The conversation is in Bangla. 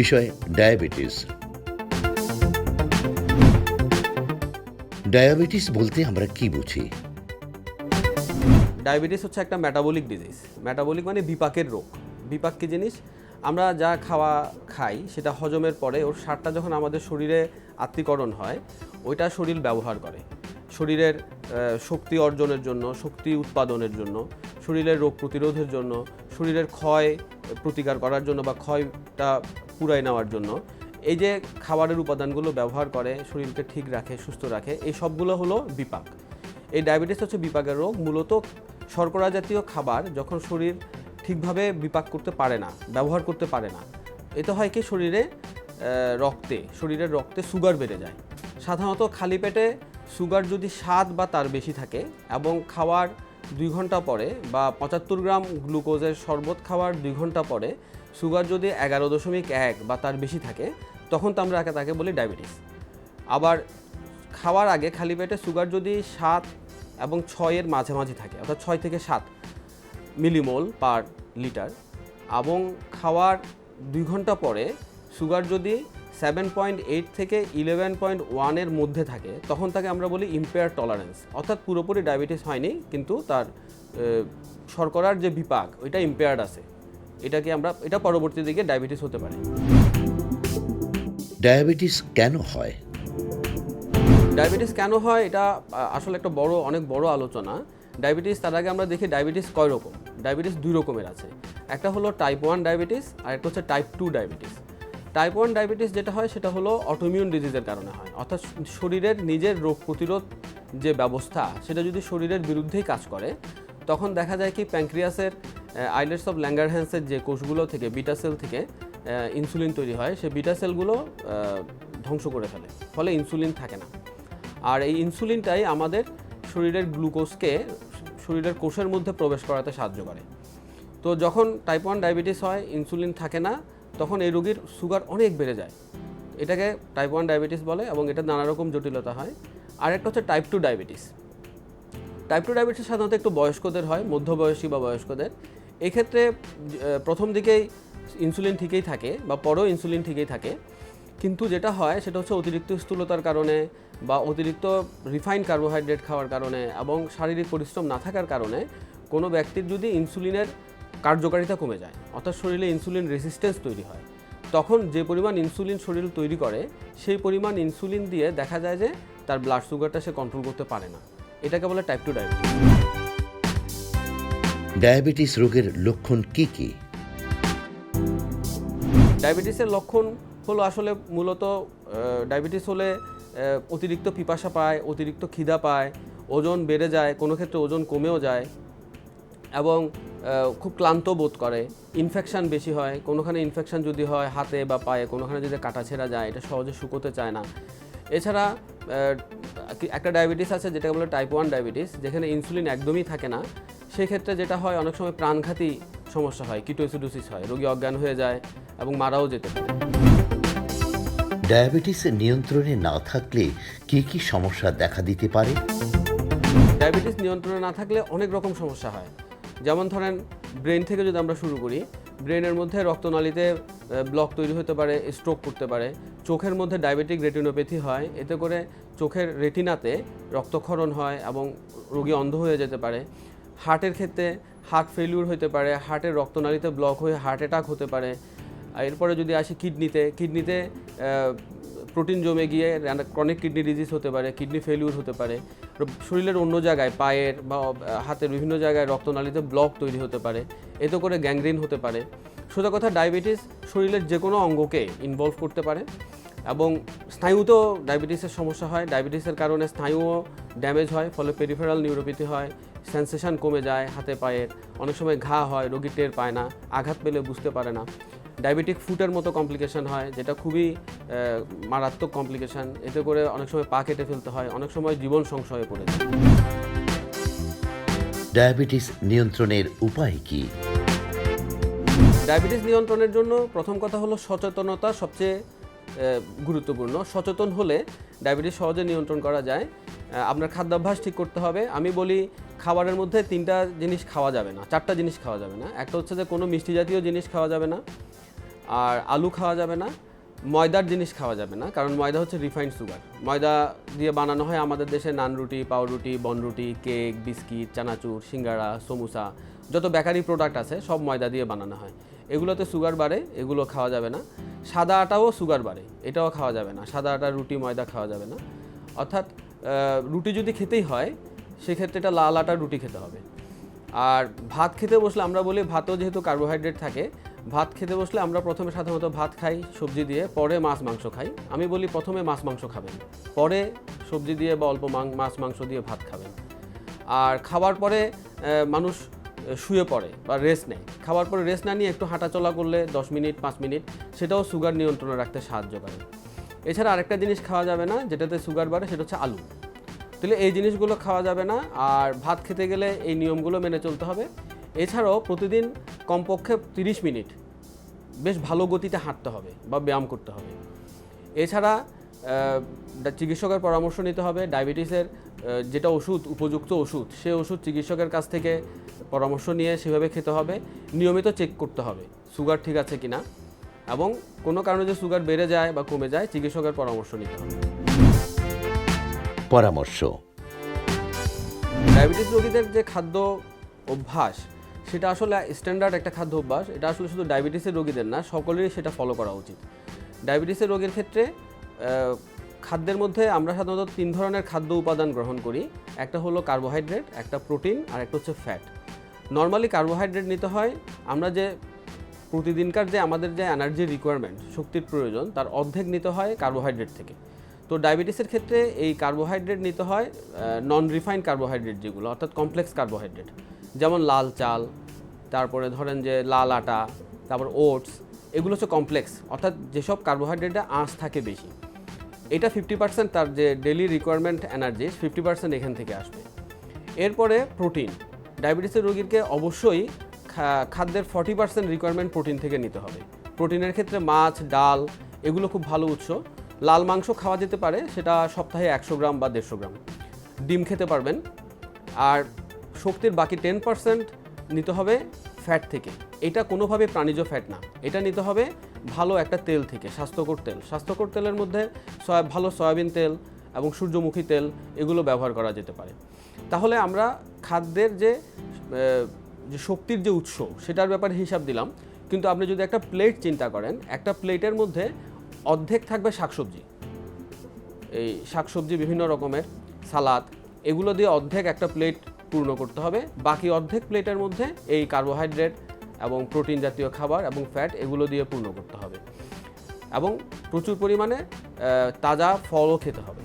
বিষয় ডায়াবেটিস। ডায়াবেটিস বলতে আমরা কি বুঝি? ডায়াবেটিস হচ্ছে একটা মেটাবলিক ডিজিজ মেটাবলিক মানে বিপাকের রোগ। বিপাক কি জিনিস? আমরা যা খাওয়া খাই, সেটা হজমের পরে ওর সারটা যখন আমাদের শরীরে আত্মীকরণ হয়, ওইটা শরীর ব্যবহার করে। শরীরের শক্তি অর্জনের জন্য, শক্তি উৎপাদনের জন্য, শরীরের রোগ প্রতিরোধের জন্য, শরীরের ক্ষয় প্রতিকার করার জন্য বা ক্ষয়টা পুরাই নেওয়ার জন্য। এই যে খাবারের উপাদানগুলো ব্যবহার করে, শরীরকে ঠিক রাখে, সুস্থ রাখে, এই সবগুলো হলো বিপাক। এই ডায়াবেটিস হচ্ছে বিপাকের রোগ। মূলত শর্করা জাতীয় খাবার যখন শরীর ঠিকভাবে বিপাক করতে পারে না, ব্যবহার করতে পারে না, এতে হয় কি? শরীরে রক্তে, শরীরের রক্তে সুগার বেড়ে যায়। সাধারণত খালি পেটে সুগার যদি সাত বা তার বেশি থাকে এবং খাওয়ার দুই ঘণ্টা পরে বা পঁচাত্তর গ্রাম গ্লুকোজের শরবত খাওয়ার দুই ঘণ্টা পরে সুগার যদি এগারো দশমিক এক বা তার বেশি থাকে, তখন তো আমরা তাকে বলি ডায়াবেটিস। আবার খাওয়ার আগে খালি পেটে সুগার যদি সাত এবং ছয়ের মাঝামাঝি থাকে, অর্থাৎ ছয় থেকে সাত মিলিমোল পার লিটার এবং খাওয়ার দুই ঘণ্টা পরে সুগার যদি সেভেন পয়েন্ট এইট থেকে ইলেভেন পয়েন্ট ওয়ানের মধ্যে থাকে তখন তাকে আমরা বলি ইম্পেয়ার টলারেন্স অর্থাৎ পুরোপুরি ডায়াবেটিস হয়নি কিন্তু তার শর্করার যে বিপাক ওইটা ইম্পেয়ার্ড আছে। এটাকে আমরা এটা পরবর্তী দিকে ডায়াবেটিস হতে পারে। ডায়াবেটিস কেন হয়? ডায়াবেটিস কেন হয়? এটা আসলে একটা বড় অনেক বড় আলোচনা। ডায়াবেটিস তার আগে আমরা দেখি ডায়াবেটিস কয় রকম? ডায়াবেটিস দুই রকমের আছে। একটা হলো টাইপ ওয়ান ডায়াবেটিস আর একটা হচ্ছে type two diabetes type one diabetes যেটা হয়, সেটা হলো অটোমিউন ডিজিজের কারণে হয়। অর্থাৎ শরীরের নিজের রোগ প্রতিরোধ যে ব্যবস্থা, সেটা যদি শরীরের বিরুদ্ধেই কাজ করে, তখন দেখা যায় কি প্যাঙ্ক্রিয়াসের আইলেটস অফ ল্যাঙ্গারহ্যান্সের যে কোষগুলো থেকে বিটা সেল থেকে ইনসুলিন তৈরি হয় সেই বিটা সেলগুলো ধ্বংস করে ফেলে। ফলে ইনসুলিন থাকে না। আর এই ইনসুলিনটাই আমাদের শরীরের গ্লুকোজকে শরীরের কোষের মধ্যে প্রবেশ করাতে সাহায্য করে। তো যখন টাইপ ওয়ান ডায়াবেটিস হয় ইনসুলিন থাকে না তখন এই রোগীর সুগার অনেক বেড়ে যায়। এটাকে টাইপ ওয়ান ডায়াবেটিস বলে এবং এটা নানা রকম জটিলতা হয়। আর একটা হচ্ছে type two diabetes type two diabetes সাধারণত একটু বয়স্কদের হয়, মধ্যবয়সী বা বয়স্কদের। এক্ষেত্রে প্রথম দিকেই ইনসুলিন ঠিকই থাকে বা পরেও ইনসুলিন ঠিকই থাকে। কিন্তু যেটা হয়, সেটা হচ্ছে অতিরিক্ত স্থূলতার কারণে বা অতিরিক্ত রিফাইন্ড কার্বোহাইড্রেট খাওয়ার কারণে এবং শারীরিক পরিশ্রম না থাকার কারণে কোনো ব্যক্তির যদি ইনসুলিনের কার্যকারিতা কমে যায় অর্থাৎ শরীরে ইনসুলিন রেসিস্ট্যান্স তৈরি হয়। তখন যে পরিমাণ ইনসুলিন শরীর তৈরি করে সেই পরিমাণ ইনসুলিন দিয়ে দেখা যায় যে তার ব্লাড সুগারটা সে কন্ট্রোল করতে পারে না। এটাকে বলে টাইপ টু ডায়াবেটিস ডায়াবেটিস রোগের লক্ষণ কি কি? ডায়াবেটিসের লক্ষণ হলো আসলে মূলত ডায়াবেটিস হলে অতিরিক্ত পিপাসা পায় অতিরিক্ত খিদা পায় ওজন বেড়ে যায় কোনো ক্ষেত্রে ওজন কমেও যায়। এবং খুব ক্লান্ত বোধ করে। ইনফেকশান বেশি হয় কোনোখানে ইনফেকশান যদি হয় হাতে বা পায়ে কোনোখানে যদি কাটা ছেঁড়া যায় এটা সহজে শুকোতে চায় না। এছাড়া একটা ডায়াবেটিস আছে যেটা বলে টাইপ ওয়ান ডায়াবেটিস যেখানে ইনসুলিন একদমই থাকে না। সেক্ষেত্রে যেটা হয় অনেক সময় প্রাণঘাতী সমস্যা হয় কিটোসিডোসিস হয় রোগী অজ্ঞান হয়ে যায় এবং মারাও যেতে পারে। ডায়াবেটিস নিয়ন্ত্রণে না থাকলে কি কি সমস্যা দেখা দিতে পারে? ডায়াবেটিস নিয়ন্ত্রণে না থাকলে অনেক রকম সমস্যা হয়। যেমন ধরেন ব্রেন থেকে যদি আমরা শুরু করি ব্রেনের মধ্যে রক্তনালীতে ব্লক তৈরি হতে পারে স্ট্রোক করতে পারে। চোখের মধ্যে ডায়াবেটিক রেটিনোপ্যাথি হয়, এতে করে চোখের রেটিনাতে রক্তক্ষরণ হয় এবং রোগী অন্ধ হয়ে যেতে পারে। হার্টের ক্ষেত্রে হার্ট ফেলিউর হতে পারে হার্টের রক্তনালীতে ব্লক হয়ে হার্ট অ্যাটাক হতে পারে। এরপরে যদি আসি কিডনিতে কিডনিতে প্রোটিন জমে গিয়ে ক্রনিক কিডনি ডিজিজ হতে পারে কিডনি ফেলিউর হতে পারে শরীরের অন্য জায়গায়, পায়ের বা হাতের বিভিন্ন জায়গায় রক্তনালীতে ব্লক তৈরি হতে পারে, এতে করে গ্যাংগ্রিন হতে পারে। সোজা কথা ডায়াবেটিস শরীরের যে কোনো অঙ্গকে ইনভলভ করতে পারে এবং স্নায়ুতেও ডায়াবেটিসের সমস্যা হয়। ডায়াবেটিসের কারণে স্নায়ুও ড্যামেজ হয়, ফলে পেরিফেরাল নিউরোপ্যাথি হয় সেন্সেশন কমে যায় হাতে পায়ের অনেক সময় ঘা হয়, রোগী টের পায় না, আঘাত পেলে বুঝতে পারে না। ডায়াবেটিক ফুটের মতো কমপ্লিকেশন হয় যেটা খুবই মারাত্মক কমপ্লিকেশন। এতে করে অনেক সময় পা কেটে ফেলতে হয় অনেক সময় জীবন সংশয়ে পড়ে ডায়াবেটিস নিয়ন্ত্রণের উপায় কি? ডায়াবেটিস নিয়ন্ত্রণের জন্য প্রথম কথা হলো সচেতনতা সবচেয়ে গুরুত্বপূর্ণ। সচেতন হলে ডায়াবেটিস সহজে নিয়ন্ত্রণ করা যায়। আপনার খাদ্যাভ্যাস ঠিক করতে হবে। আমি বলি খাবারের মধ্যে তিনটা জিনিস খাওয়া যাবে না চারটা জিনিস খাওয়া যাবে না। একটা হচ্ছে যে কোনো মিষ্টি জাতীয় জিনিস খাওয়া যাবে না। আর আলু খাওয়া যাবে না, ময়দার জিনিস খাওয়া যাবে না, কারণ ময়দা হচ্ছে রিফাইন্ড সুগার ময়দা দিয়ে বানানো হয় আমাদের দেশে নান রুটি পাউরুটি বনরুটি কেক, বিস্কিট, চানাচুর, সিঙ্গারা, সমুসা, যত বেকারি প্রোডাক্ট আছে সব ময়দা দিয়ে বানানো হয়। এগুলোতে সুগার বাড়ে, এগুলো খাওয়া যাবে না। সাদা আটাও সুগার বাড়ে, এটাও খাওয়া যাবে না। সাদা আটা, রুটি, ময়দা খাওয়া যাবে না। অর্থাৎ রুটি যদি খেতেই হয়, সেক্ষেত্রে এটা লাল আটার রুটি খেতে হবে। আর ভাত খেতে বসলে আমরা বলি ভাতও যেহেতু কার্বোহাইড্রেট থাকে ভাত খেতে বসলে আমরা প্রথমে সাধারণত ভাত খাই, সবজি দিয়ে, পরে মাছ, মাংস খাই। আমি বলি প্রথমে মাছ, মাংস খাবেন। পরে সবজি দিয়ে বা অল্প মাছ, মাংস দিয়ে ভাত খাবেন। আর খাবার পরে মানুষ শুয়ে পড়ে বা রেস্ট নেয়। খাবার পরে রেস্ট না নিয়ে একটু হাঁটাচলা করলে দশ মিনিট, পাঁচ মিনিট, সেটাও সুগার নিয়ন্ত্রণে রাখতে সাহায্য করে। এছাড়া আরেকটা জিনিস খাওয়া যাবে না, যেটাতে সুগার বাড়ে, সেটা হচ্ছে আলু। তাহলে এই জিনিসগুলো খাওয়া যাবে না, আর ভাত খেতে গেলে এই নিয়মগুলো মেনে চলতে হবে। এছাড়াও প্রতিদিন কমপক্ষে তিরিশ মিনিট বেশ ভালো গতিতে হাঁটতে হবে বা ব্যায়াম করতে হবে। এছাড়া চিকিৎসকের পরামর্শ নিতে হবে ডায়াবেটিসের যেটা ওষুধ উপযুক্ত ওষুধ সে ওষুধ চিকিৎসকের কাছ থেকে পরামর্শ নিয়ে সেভাবে খেতে হবে। নিয়মিত চেক করতে হবে সুগার ঠিক আছে কিনা? এবং কোনো কারণে যে সুগার বেড়ে যায় বা কমে যায় চিকিৎসকের পরামর্শ নিতে হবে। পরামর্শ। ডায়াবেটিস রোগীদের যে খাদ্য অভ্যাস সেটা আসলে স্ট্যান্ডার্ড একটা খাদ্য অভ্যাস। এটা আসলে শুধু ডায়াবেটিসের রোগীদের না, সকলেরই সেটা ফলো করা উচিত। ডায়াবেটিসের রোগের ক্ষেত্রে খাদ্যের মধ্যে আমরা সাধারণত তিন ধরনের খাদ্য উপাদান গ্রহণ করি। একটা হলো কার্বোহাইড্রেট একটা প্রোটিন আর একটা হচ্ছে ফ্যাট নর্মালি কার্বোহাইড্রেট নিতে হয়, আমরা যে প্রতিদিনকার যে আমাদের যে এনার্জির রিকোয়ারমেন্ট শক্তির প্রয়োজন, তার অর্ধেক নিতে হয় কার্বোহাইড্রেট থেকে। তো ডায়াবেটিসের ক্ষেত্রে এই কার্বোহাইড্রেট নিতে হয় নন রিফাইন্ড কার্বোহাইড্রেট যেগুলো, অর্থাৎ কমপ্লেক্স কার্বোহাইড্রেট যেমন লাল চাল, তারপরে ধরেন যে লাল আটা, তারপর ওটস, এগুলো হচ্ছে কমপ্লেক্স অর্থাৎ যেসব কার্বোহাইড্রেটে আঁশ থাকে বেশি, এটা ফিফটি পার্সেন্ট তার যে daily requirement energy fifty percent এখান থেকে আসবে। এরপরে প্রোটিন ডায়াবেটিসের রোগীকে অবশ্যই খাদ্যের ফর্টি পার্সেন্ট রিকোয়ারমেন্ট প্রোটিন থেকে নিতে হবে। প্রোটিনের ক্ষেত্রে মাছ, ডাল, এগুলো খুব ভালো উৎস। লাল মাংস খাওয়া যেতে পারে, সেটা সপ্তাহে একশো গ্রাম বা দেড়শো গ্রাম। ডিম খেতে পারবেন। আর শক্তির বাকি টেন পার্সেন্ট নিতে হবে ফ্যাট থেকে। এটা কোনোভাবে প্রাণীজ ফ্যাট না। এটা নিতে হবে ভালো একটা তেল থেকে, স্বাস্থ্যকর তেল। স্বাস্থ্যকর তেলের মধ্যে সয়া, ভালো সয়াবিন তেল এবং সূর্যমুখী তেল, এগুলো ব্যবহার করা যেতে পারে। তাহলে আমরা খাদ্যের যে যে শক্তির যে উৎস, সেটার ব্যাপারে হিসাব দিলাম। কিন্তু আপনি যদি একটা প্লেট চিন্তা করেন, একটা প্লেটের মধ্যে অর্ধেক থাকবে শাকসবজি। এই শাকসবজি বিভিন্ন রকমের, সালাদ, এগুলো দিয়ে অর্ধেক একটা প্লেট পূর্ণ করতে হবে। বাকি অর্ধেক প্লেটের মধ্যে এই কার্বোহাইড্রেট এবং প্রোটিন জাতীয় খাবার এবং ফ্যাট এগুলো দিয়ে পূর্ণ করতে হবে। এবং প্রচুর পরিমাণে তাজা ফলও খেতে হবে।